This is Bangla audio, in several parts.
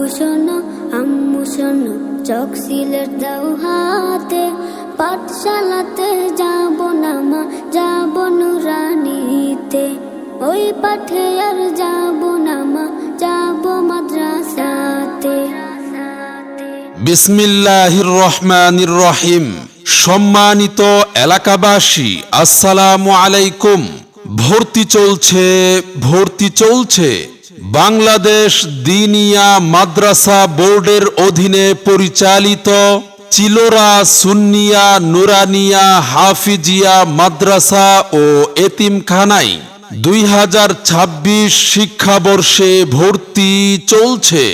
আব্বু শোনো আম্মু শোনো চক সিলেট দাও হাতে, পাঠশালাতে যাব না মা, যাব নুরানিতে। ওই পাঠে আর যাব না মা, যাব মাদ্রাসাতে। বিসমিল্লাহির রহমানির রহিম সম্মানিত এলাকাবাসী, আসসালামু আলাইকুম। ভর্তি চলছে ভর্তি চলছে। বাংলাদেশ দিনিয়া মাদ্রাসা বোর্ডের অধীনে পরিচালিত চিলোরা সুন্নিয়া নুরানিয়া হাফিজিয়া মাদ্রাসা ও এতিমখানায় দুই হাজার ছাব্বিশ শিক্ষাবর্ষে ভর্তি চলছে।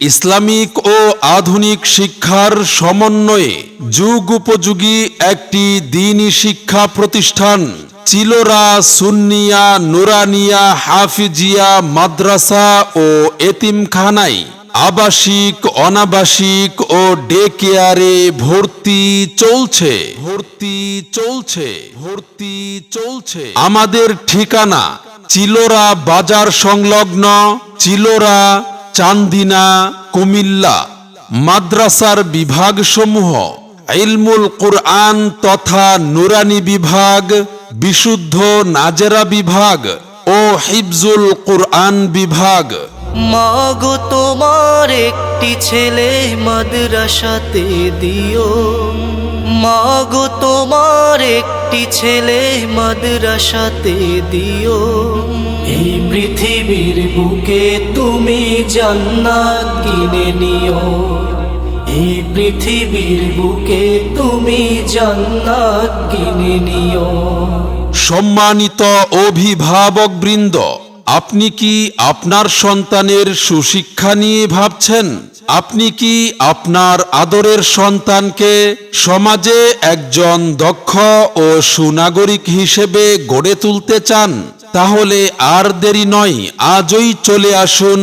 ইসলামিক ও আধুনিক শিক্ষার সমন্বয়ে যুগ উপযোগী একটি দিনী শিক্ষা প্রতিষ্ঠান। চিলোরা, সুন্নিয়া, নুরানিয়া, হাফিজিয়া, মাদ্রাসা ও এতিমখানায় আবাসিক, অনাবাসিক ও ডে কেয়ারে ভর্তি চলছে। ভর্তি চলছে। ভর্তি চলছে। আমাদের ঠিকানা চিলোরা বাজার সংলগ্ন চিলোরা, চান্দিনা, কুমিল্লা। মাদ্রাসার বিভাগসমূহ ইলমুল কুরআন তথা নুরানি বিভাগ বিশুদ্ধ নাজেরা বিভাগ ও হিফজুল কুরআন বিভাগ। মাগো তোমার একটি ছেলে মাদ্রাসাতে দিও। মাগো তোমার একটি ছেলে মাদ্রাসাতে দিও। এই পৃথিবীর বুকে তুমি জান্নাত কিনে নিও। পৃথিবীর বুকে তুমি জান্নাত কিনে নিও। সম্মানিত অভিভাবক বৃন্দ, আপনি কি আপনার সন্তানের সুশিক্ষা নিয়ে ভাবছেন? আপনি কি আপনার আদরের সন্তানকে সমাজে একজন দক্ষ ও সুনাগরিক হিসেবে গড়ে তুলতে চান? তাহলে আর দেরি নয়, আজই চলে আসুন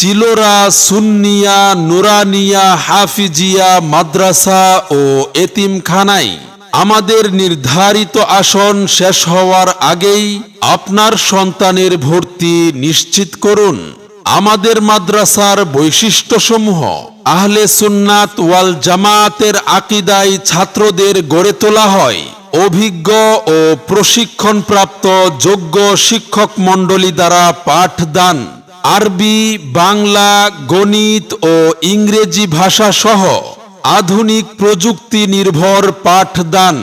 চিলোরা সুন্নিয়া, নুরানিয়া, হাফিজিয়া, মাদ্রাসা ও এতিমখানায় আমাদের নির্ধারিত আসন শেষ হওয়ার আগেই আপনার সন্তানের ভর্তি নিশ্চিত করুন। আমাদের মাদ্রাসার বৈশিষ্ট্যসমূহ, আহলে সুন্নাত ওয়াল জামায়াতের আকিদায় ছাত্রদের গড়ে তোলা হয়। অভিজ্ঞ ও প্রশিক্ষণপ্রাপ্ত যোগ্য শিক্ষক মণ্ডলী দ্বারা পাঠদান। আরবি, বাংলা, গণিত ও ইংরেজি ভাষা সহ আধুনিক প্রযুক্তি নির্ভর পাঠদান,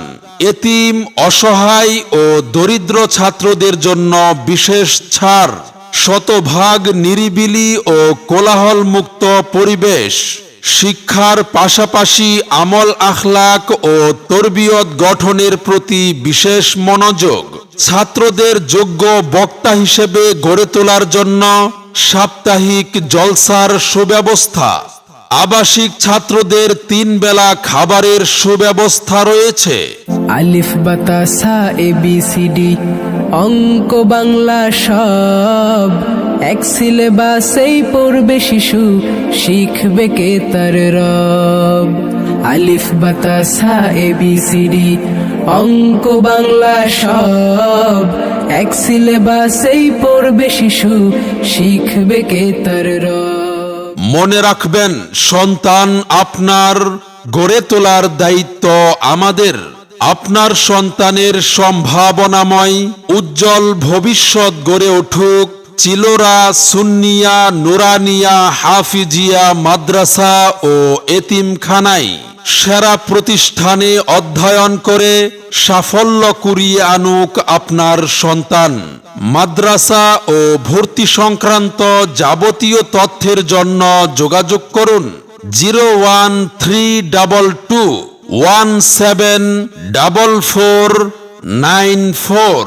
এতিম, অসহায় ও দরিদ্র ছাত্রদের জন্য বিশেষ ছাড়, শতভাগ নিরিবিলি ও কোলাহল মুক্ত পরিবেশ, শিক্ষার পাশাপাশি আমল আখলাক ও তরবিয়ত গঠনের প্রতি বিশেষ মনোযোগ, ছাত্রদের যোগ্য বক্তা হিসেবে গড়ে তোলার জন্য সাপ্তাহিক জলসার সুব্যবস্থা। আবাসিক ছাত্রদের তিন বেলা খাবারের সুব্যবস্থা রয়েছে। আলিফ বাতাসা এ বি সি ডি অঙ্ক, বাংলা সব। এক সিলেবাসেই পড়বে শিশু, শিখবে কে তার রব। আলিফ বাতাসা এ বি সি ডি অঙ্ক বাংলা সব। এক সিলেবাসেই পড়বে শিশু, শিখবে কে তার মনে রাখবেন, সন্তান আপনার গড়ে তোলার দায়িত্ব আমাদের। আপনার সন্তানের সম্ভাবনাময়, উজ্জ্বল ভবিষ্যৎ গড়ে উঠুক। চিলোরা, সুন্নিয়া, নুরানিয়া, হাফিজিয়া, মাদ্রাসা ও এতিমখানায়। সেরা প্রতিষ্ঠানে অধ্যয়ন করে সাফল্য কুড়িয়ে আনুক আপনার সন্তান। মাদ্রাসা ও ভর্তি সংক্রান্ত যাবতীয় তথ্যের জন্য যোগাযোগ করুন zero one three double two one seven double four nine four.